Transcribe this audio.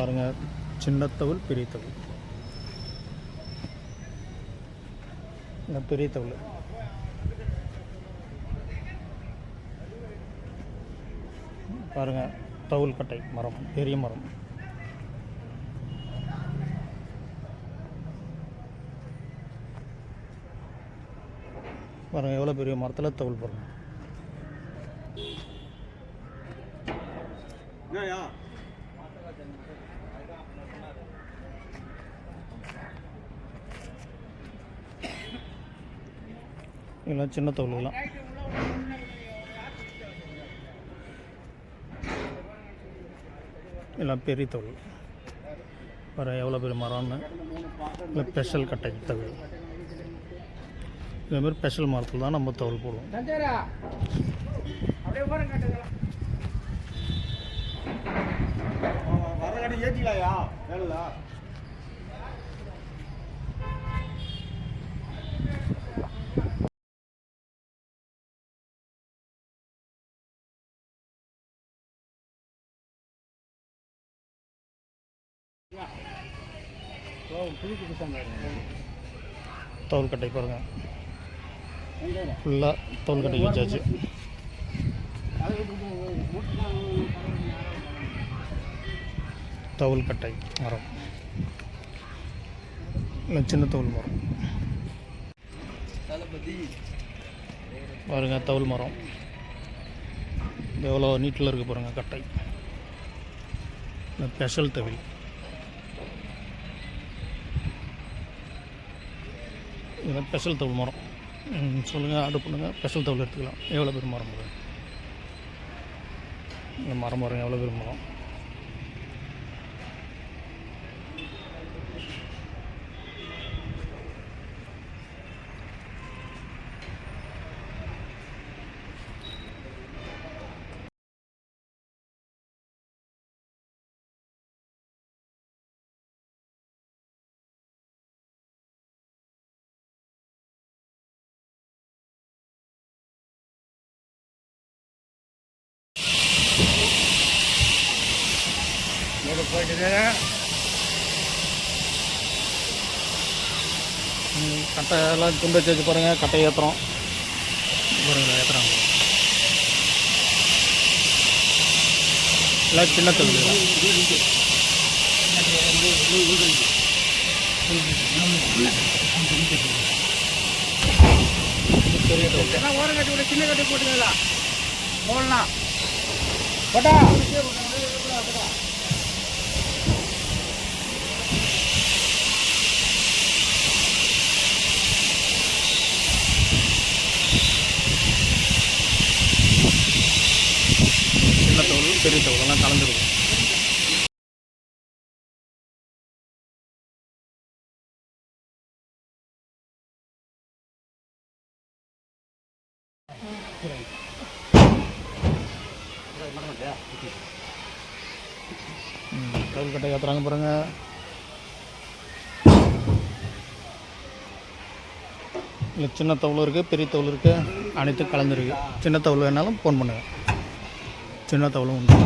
பாருங்கள் சின்ன தவுள் பெரிய தவுள் இந்த பெரிய தவுள் பாருங்கள் தவுள் கட்டை மரம் பெரிய மரம். பாருங்கள் எவ்வளோ பெரிய மரத்தில் தவுள் பாருங்கள் இதெல்லாம் சின்ன தவுள்லாம் எல்லாம் பெரிய தோல். வர எவ்வளோ பெரிய மரம்னு? இல்லை ஸ்பெஷல் கட்டை தவுள் இதேமாதிரி ஸ்பெஷல் மரத்தில் தான் நம்ம தோல் போடுவோம். ஏற்றிக்கலாயா தோல் கட்டை பாருங்கள் ஃபுல்லாக தோல் கட்டை வச்சாச்சு தவுல் கட்டை மரம். இல்லை சின்ன தவுள் மரம். பாருங்க தவுள் மரம். எவ்வளோ நீட்டில் இருக்குது பாருங்கள் கட்டை. இந்த ஸ்பெஷல் தவில். இதெல்லாம் ஸ்பெஷல் தவுள் மரம். சொல்லுங்கள் ஆர்டர் பண்ணுங்கள் ஸ்பெஷல் தவுள் எடுத்துக்கலாம். எவ்வளோ பேர் மரம் இந்த மரம் மரம் எவ்வளோ பேர் மரம் ம், கட்டை எல்லாம் துண்டு வச்சு வச்சு பாருங்கள் கட்டை ஏற்றுறோம் பாருங்கள் ஏற்றுறாங்க எல்லாம் சின்ன தொழில் ஓரம் கட்டி விட சின்ன கட்டி போட்டுங்களா போடலாம். போட்டா. சின்ன பெரிய கலந்துருக்கும். கட்டை ஏற்றுறாங்க பாருங்க. இல்லை சின்ன தவுள் இருக்குது பெரிய தவுள் இருக்குது அனைத்தும் கலந்துருக்கு. சின்ன தவுள் வேணாலும் ஃபோன் பண்ணுங்கள் చిన్న తవలం ఉంది